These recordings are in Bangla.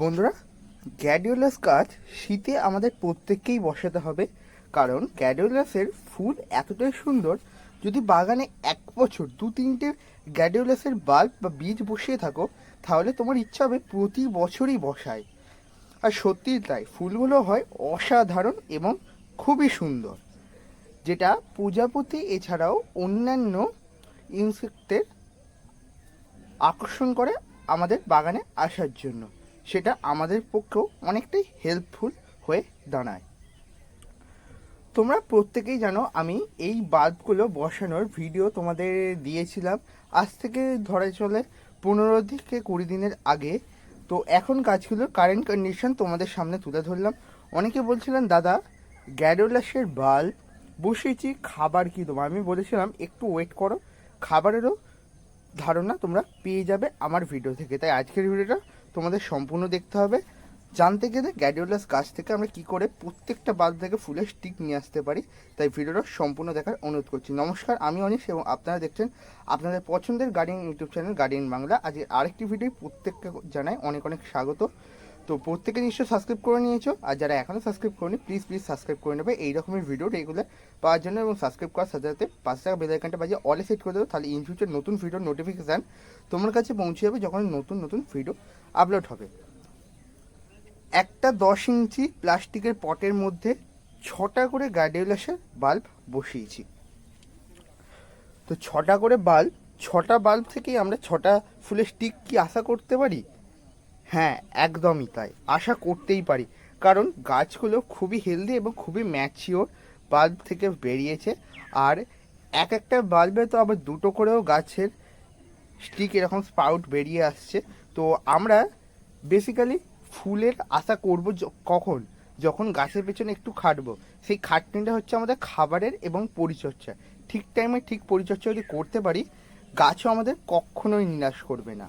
বন্ধুরা, গ্যাডিওলাস গাছ শীতে আমাদের প্রত্যেককেই বসাতে হবে, কারণ গ্যাডিওলাসের ফুল এতটাই সুন্দর, যদি বাগানে এক বছর দু তিনটে গ্যাডিওলাসের বাল্ব বা বীজ বসিয়ে থাকো, তাহলে তোমার ইচ্ছা হবে প্রতি বছরই বসায়। আর সত্যিই তাই, ফুলগুলো হয় অসাধারণ এবং খুবই সুন্দর, যেটা প্রজাপতি এছাড়াও অন্যান্য ইনসেক্টের আকর্ষণ করে আমাদের বাগানে আসার জন্য। সেটা আমাদের পক্ষেও অনেকটাই হেল্পফুল হয়ে দাঁড়ায়। তোমরা প্রত্যেকেই জানো, আমি এই বাল্বগুলো বসানোর ভিডিও তোমাদের দিয়েছিলাম। আজ থেকে ধরে চলে পনেরো থেকে কুড়ি দিনের আগে। তো এখন গাছগুলোর কারেন্ট কন্ডিশন তোমাদের সামনে তুলে ধরলাম। অনেকে বলছিলেন, দাদা, গ্যাডোলাসের বাল্ব বসিয়েছি, খাবার কি দেবো? আমি বলেছিলাম, একটু ওয়েট করো, খাবারেরও ধারণা তোমরা পেয়ে যাবে আমার ভিডিও থেকে। তাই আজকের ভিডিওটা তোমাদের সম্পূর্ণ দেখতে হবে। জানতে গেলে গ্যাডিওলাস গাছ থেকে আমরা কি করে প্রত্যেকটা বাদ থেকে ফুলের স্টিক নিয়ে আসতে পারি, তাই ভিডিওটা সম্পূর্ণ দেখার অনুরোধ করছি। নমস্কার, আমি অনিশ এবং আপনারা দেখছেন আপনাদের পছন্দের Guardian YouTube channel Guardian Bangla আজ আরেকটি ভিডিও প্রত্যেককে জানাই অনেক অনেক স্বাগত। তো প্রত্যেকে নিশ্চয়ই সাবস্ক্রাইব করে নিয়েছো। আর যারা এখনও সাবস্ক্রাইব করেনি প্লিজ প্লিজ সাবস্ক্রাইব করে নেবে। এই রকমের ভিডিও রেগুলার পাওয়ার জন্য এবং সাবস্ক্রাইব করার সাথে সাথে পাঁচ টাকা বেল আইকনটা বাজিয়ে অলে সেট করে দেবো, তাহলে ইন ফিউচার নতুন ভিডিওর নোটিফিকেশান তোমার কাছে পৌঁছে যাবে যখন নতুন নতুন ভিডিও আপলোড হবে। একটা দশ ইঞ্চি প্লাস্টিকের পটের মধ্যে ছটা করে গার্ডিওলাসের বাল্ব বসিয়েছি। তো ছটা করে বাল্ব ছটা বাল্ব থেকেই আমরা ছটা ফুলের স্টিক কি আশা করতে পারি? হ্যাঁ একদমই তাই। আশা করতেই পারি। কারণ গাছগুলো খুবই হেলদি এবং খুবই ম্যাচিওর বাল্ব থেকে বেরিয়েছে। আর এক একটা বাল্বে তো আবার দুটো করেও গাছের স্টিক এরকম স্পাউট বেরিয়ে আসছে। তো আমরা বেসিক্যালি ফুলের আশা করব কখন? যখন গাছের পেছনে একটু খাটবো। সেই খাটনিটা হচ্ছে আমাদের খাবারের এবং পরিচর্যা। ঠিক টাইমে ঠিক পরিচর্যা যদি করতে পারি, গাছও আমাদের কখনোই নিরাশ করবে না।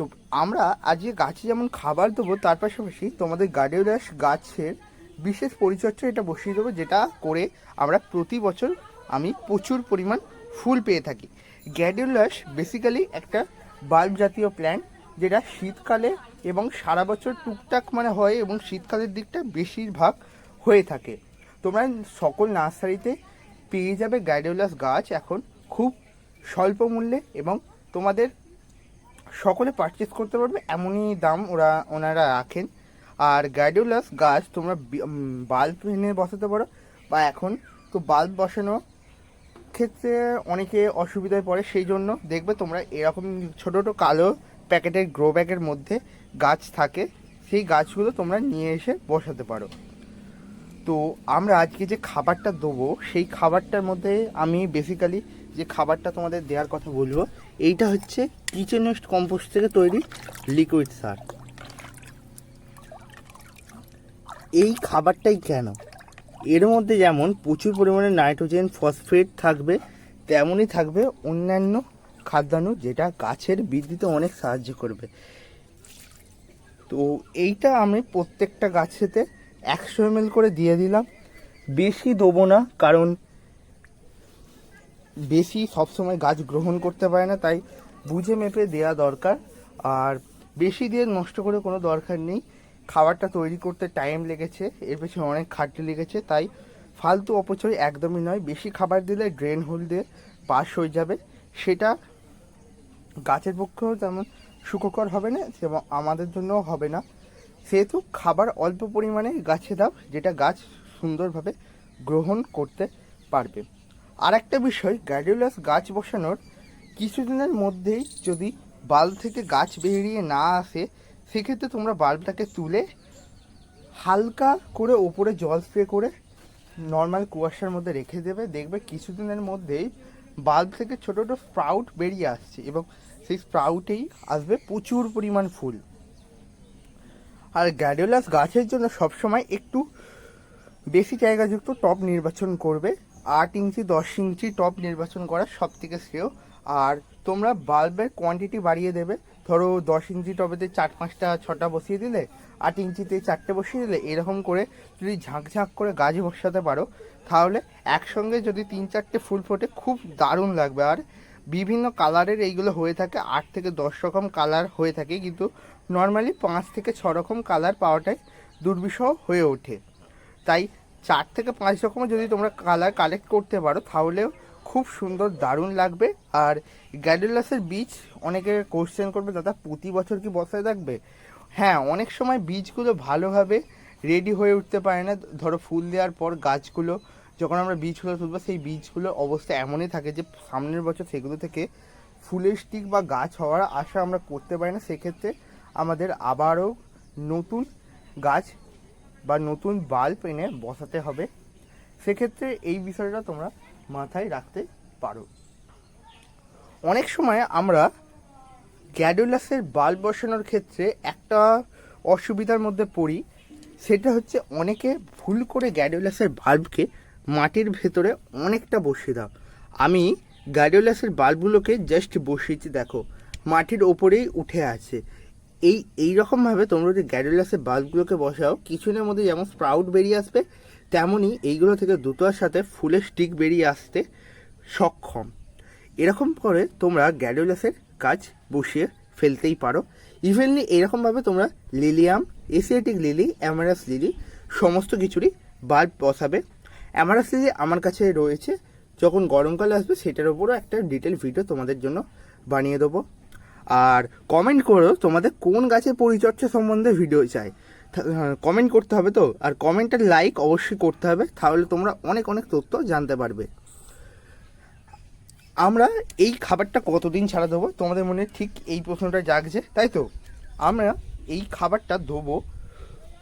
তো আমরা আজকে গাছে যেমন খাবার দেবো, তার পাশাপাশি তোমাদের গার্ডিওলাস গাছের বিশেষ পরিচর্যা এটা বসিয়ে দেবো, যেটা করে আমরা প্রতি বছর আমি প্রচুর পরিমাণ ফুল পেয়ে থাকি। গ্যাডিওলাস বেসিক্যালি একটা বাল্ব জাতীয় প্ল্যান্ট যেটা শীতকালে এবং সারা বছর টুকটাক মানে হয় এবং শীতকালের দিকটা বেশিরভাগ হয়ে থাকে। তোমরা সকল নার্সারিতে পেয়ে যাবে গ্যাডিওলাস গাছ এখন খুব স্বল্প মূল্যে এবং তোমাদের সকলে পারচেস করতে পারবে, এমনই দাম ওরা, ওনারা রাখেন। আর গাইডোলাস গাছ তোমরা বাল্ব এনে বসাতে পারো। বা এখন তো বাল্ব বসানো ক্ষেত্রে অনেকে অসুবিধায় পড়ে, সেই জন্য দেখবে তোমরা এরকম ছোটো ছোটো কালো প্যাকেটের গ্রো ব্যাগের মধ্যে গাছ থাকে, সেই গাছগুলো তোমরা নিয়ে এসে বসাতে পারো। তো আমরা আজকে যে খাবারটা দেবো, সেই খাবারটার মধ্যে আমি বেসিক্যালি যে খাবারটা তোমাদের দেওয়ার কথা বলব এইটা হচ্ছে কিচেন ওয়েস্ট কম্পোস্ট থেকে তৈরি লিকুইড সার। এই খাবারটাই কেন? এর মধ্যে যেমন প্রচুর পরিমাণে নাইট্রোজেন, ফসফেট থাকবে, তেমনই থাকবে অন্যান্য খাদ্যাণু যেটা গাছের বৃদ্ধিতে অনেক সাহায্য করবে। তো এইটা আমি প্রত্যেকটা গাছেতে একশো এম করে দিয়ে দিলাম। বেশি দেবো না, কারণ বেশি সবসময় গাছ গ্রহণ করতে পারে না, তাই বুঝে মেপে দেওয়া দরকার। আর বেশি দিয়ে নষ্ট করে কোনো দরকার নেই। খাবারটা তৈরি করতে টাইম লেগেছে, এর পেছনে অনেক খাটনি লেগেছে, তাই ফালতু অপচয় একদমই নয়। বেশি খাবার দিলে ড্রেন হোল দিয়ে পাস হয়ে যাবে। সেটা গাছের পক্ষেও তেমন সুখকর হবে না, এবং আমাদের জন্যও হবে না। সেহেতু খাবার অল্প পরিমাণে গাছে দাও, যেটা গাছ সুন্দরভাবে গ্রহণ করতে পারবে। আর একটা বিষয় গ্যাডিওলাস গাছ বসানোর কিছুদিনের মধ্যেই যদি বাল্ব থেকে গাছ বেরিয়ে না আসে, সেক্ষেত্রে তোমরা বাল্বটাকে তুলে হালকা করে ওপরে জল স্প্রে করে নর্মাল কুয়াশার মধ্যে রেখে দেবে। দেখবে কিছুদিনের মধ্যেই বাল্ব থেকে ছোটো ছোটো স্প্রাউট বেরিয়ে আসছে এবং সেই স্প্রাউটেই আসবে প্রচুর পরিমাণ ফুল। আর গ্যাডিওলাস গাছের জন্য সবসময় একটু বেশি জায়গাযুক্ত টপ নির্বাচন করবে। আট ইঞ্চি, দশ ইঞ্চি টপ নির্বাচন করা সব থেকে শ্রেয়। আর তোমরা বাল্বের কোয়ান্টিটি বাড়িয়ে দেবে। ধরো দশ ইঞ্চি টবেতে চার, পাঁচটা, ছটা বসিয়ে দিলে, আট ইঞ্চিতে চারটে বসিয়ে দিলে, এরকম করে যদি ঝাঁক ঝাঁক করে গাছ বসাতে পারো, তাহলে একসঙ্গে যদি তিন, চারটে ফুল ফোটে, খুব দারুণ লাগবে। আর বিভিন্ন কালারের এইগুলো হয়ে থাকে, আট থেকে দশ রকম কালার হয়ে থাকে, কিন্তু নর্মালি পাঁচ থেকে ছ রকম কালার পাওয়াটাই দুর্বিষহ হয়ে ওঠে। তাই চার থেকে পাঁচ রকমের যদি তোমরা কালার কালেক্ট করতে পারো তাহলেও খুব সুন্দর দারুণ লাগবে। আর গ্যাডুলাসের বীজ অনেকে কোশ্চেন করবে, দাদা, প্রতি বছর কি বসায় থাকবে? হ্যাঁ অনেক সময় বীজগুলো ভালোভাবে রেডি হয়ে উঠতে পারে না। ধরো ফুল দেওয়ার পর গাছগুলো, যখন আমরা বীজগুলো তুলবো, সেই বীজগুলোর অবস্থা এমনই থাকে যে সামনের বছর সেগুলো থেকে ফুলের স্টিক বা গাছ হওয়ার আশা আমরা করতে পারি না। সেক্ষেত্রে আমাদের আবারও নতুন গাছ বা নতুন বাল্ব এনে বসাতে হবে, সেক্ষেত্রে এই বিষয়টা তোমরা মাথায় রাখতে পারো। অনেক সময় আমরা গ্যাডুলাসের বাল্ব বসানোর ক্ষেত্রে একটা অসুবিধার মধ্যে পড়ি, সেটা হচ্ছে অনেকে ভুল করে গ্যাডুলাসের বাল্বকে মাটির ভেতরে অনেকটা বসিয়ে দাও। আমি গ্যাডুলাসের বাল্বগুলোকে জাস্ট বসিয়েছি, দেখো, মাটির ওপরেই উঠে আছে। এই এই রকমভাবে তোমরা যদি গ্যাডুলাসের বাল্বগুলোকে বসাও, কিছুদিনের মধ্যে যেমন স্প্রাউট বেরিয়ে আসবে তেমনই এইগুলো থেকে দুটোর সাথে ফুলের স্টিক বেরিয়ে আসতে সক্ষম। এরকম করে তোমরা গ্যাডুলাসের কাজ বসিয়ে ফেলতেই পারো। ইভেনলি এরকমভাবে তোমরা lilium Asiatic lily, amaryllis lily, সমস্ত কিছুরই বাল্ব বসাবে। অ্যামারাস লিলি আমার কাছে রয়েছে, যখন গরমকাল আসবে সেটার উপরও একটা ডিটেল ভিডিও তোমাদের জন্য বানিয়ে দেবো। আর কমেন্ট করো তোমাদের কোন গাছের পরিচর্যা সম্বন্ধে ভিডিও চাই। কমেন্ট করতে হবে তো? আর কমেন্টের লাইক অবশ্যই করতে হবে, তাহলে তোমরা অনেক অনেক তথ্য জানতে পারবে। আমরা এই খাবারটা কতদিন ছাড়া দেবো? তোমাদের মনে ঠিক এই প্রশ্নটা জাগছে, তাই তো? আমরা এই খাবারটা দেবো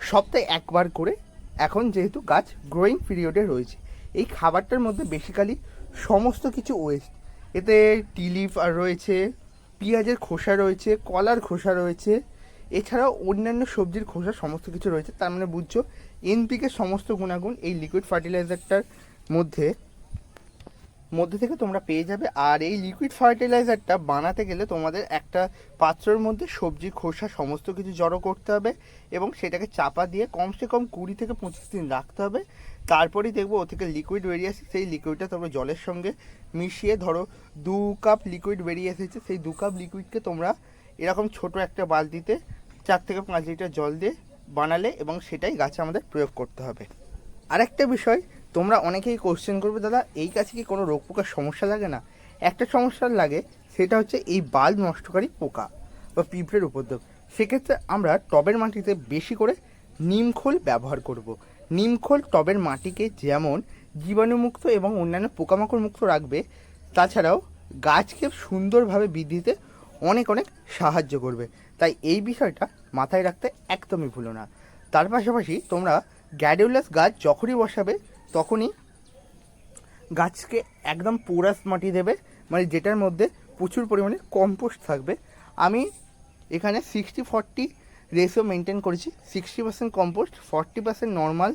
সপ্তাহে একবার করে, এখন যেহেতু গাছ গ্রোয়িং পিরিয়ডে রয়েছে। এই খাবারটার মধ্যে বেসিক্যালি সমস্ত কিছু ওয়েস্ট এতে টিলিফ আর রয়েছে পেঁয়াজের খোসা রয়েছে, কলার খোসা রয়েছে, এছাড়াও অন্যান্য সবজির খোসা সমস্ত কিছু রয়েছে। তার মানে বুঝছ, এনপিকে সমস্ত গুণাগুণ এই লিকুইড ফার্টিলাইজারটার মধ্যে মধ্যে থেকে তোমরা পেয়ে যাবে। আর এই লিকুইড ফার্টিলাইজারটা বানাতে গেলে তোমাদের একটা পাত্রের মধ্যে সবজি, খোসা সমস্ত কিছু জড়ো করতে হবে এবং সেটাকে চাপা দিয়ে কমসে কম কুড়ি থেকে পঁচিশ দিন রাখতে হবে। তারপরেই দেখব ও থেকে লিকুইড বেরিয়ে আসে সেই লিকুইডটা তোমরা জলের সঙ্গে মিশিয়ে ধরো, দু কাপ লিকুইড বেরিয়ে এসেছে। সেই দু কাপ লিকুইডকে তোমরা এরকম ছোট একটা বালতিতে চার থেকে পাঁচ লিটার জল দিয়ে বানালে এবং সেটাই গাছে আমাদের প্রয়োগ করতে হবে। আরেকটা বিষয়, তোমরা অনেকেই কোশ্চেন করবে, দাদা, এই গাছে কি কোনো রোগ পোকার সমস্যা লাগে না? একটা সমস্যা লাগে, সেটা হচ্ছে এই বাল্ব নষ্টকারী পোকা বা পিঁপড়ের উপদ্রব। সেক্ষেত্রে আমরা টবের মাটিতে বেশি করে নিমখোল ব্যবহার করব। নিমখোল টবের মাটিকে যেমন জীবাণুমুক্ত এবং অন্যান্য পোকামাকড় মুক্ত রাখবে, তাছাড়াও গাছকে সুন্দরভাবে বৃদ্ধিতে অনেক অনেক সাহায্য করবে। তাই এই বিষয়টা মাথায় রাখতে একদমই ভুলো না। তার পাশাপাশি তোমরা গ্যাডিউলাস গাছ যখনই বসাবে, তখনই গাছকে একদম পোরাস মাটি দেবে মানে যেটার মধ্যে প্রচুর পরিমাণে কম্পোস্ট থাকবে। আমি এখানে সিক্সটি ফর্টি রেশিও মেনটেন করেছি sixty percent compost forty percent normal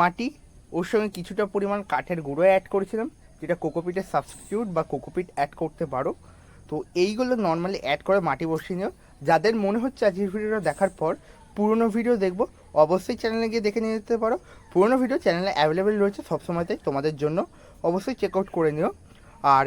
মাটি, ওর সঙ্গে কিছুটা পরিমাণ কাঠের গুঁড়ো অ্যাড করেছিলাম, যেটা কোকোপিটের সাবস্টিটিউট বা কোকোপিট অ্যাড করতে পারো। তো এইগুলো নর্মালি অ্যাড করে মাটি বসিয়ে নিও। যাদের মনে হচ্ছে আজকের ভিডিওটা দেখার পর, পুরনো ভিডিও দেখব, অবশ্যই চ্যানেলে গিয়ে দেখে নিয়ে যেতে পারো। পুরনো ভিডিও চ্যানেলে অ্যাভেলেবেল রয়েছে সবসময়তে তোমাদের জন্য। অবশ্যই চেক আউট করে নিও। আর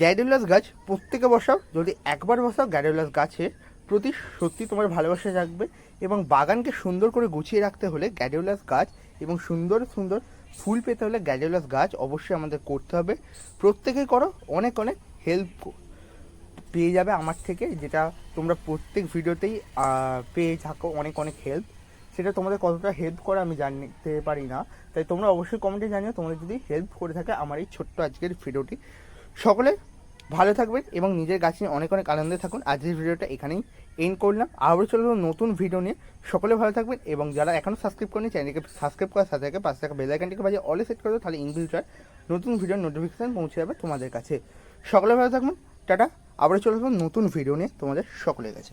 গ্যাডুলাস গাছ প্রত্যেকে বসাও। যদি একবার বসাও, গ্যাডুলাস গাছে প্রতি সত্যি তোমার ভালোবাসা জাগবে এবং বাগানকে সুন্দর করে গুছিয়ে রাখতে হলে গ্যাডুলাস গাছ এবং সুন্দর সুন্দর ফুল পেতে হলে গ্যাডুলাস গাছ অবশ্যই আমাদের করতে হবে। প্রত্যেকেই করো, অনেক অনেক হেল্প পেয়ে যাবে আমার থেকে, যেটা তোমরা প্রত্যেক ভিডিওতেই পেয়ে থাকো, অনেক অনেক হেল্প সেটা তোমাদের কতটা হেল্প করে আমি জানতে পারি না। তাই তোমরা অবশ্যই কমেন্টে জানিও, তোমাদের যদি হেল্প করে থাকে আমার এই ছোট্ট আজকের ভিডিওটি। সকলে ভালো থাকবেন এবং নিজের গাছ নিয়ে অনেক অনেক আনন্দে থাকুন। আজকের ভিডিওটা এখানেই এন্ড করলাম। আবার চলে নতুন ভিডিও নিয়ে। সকলে ভালো থাকবেন এবং যারা এখনও সাবস্ক্রাইব করেনি চ্যানেলকে সাবস্ক্রাইব করার সাথে সাথে পাশে থাকা বেলাইকানটিকে বাজে অলে সেট করে তাহলে ইন ফিউচার নতুন ভিডিওর নোটিফিকেশান পৌঁছে যাবে তোমাদের কাছে। সকলে ভালো থাকবেন, টাটা। আবার চলে আসব নতুন ভিডিও নিয়ে তোমাদের সকলের কাছে।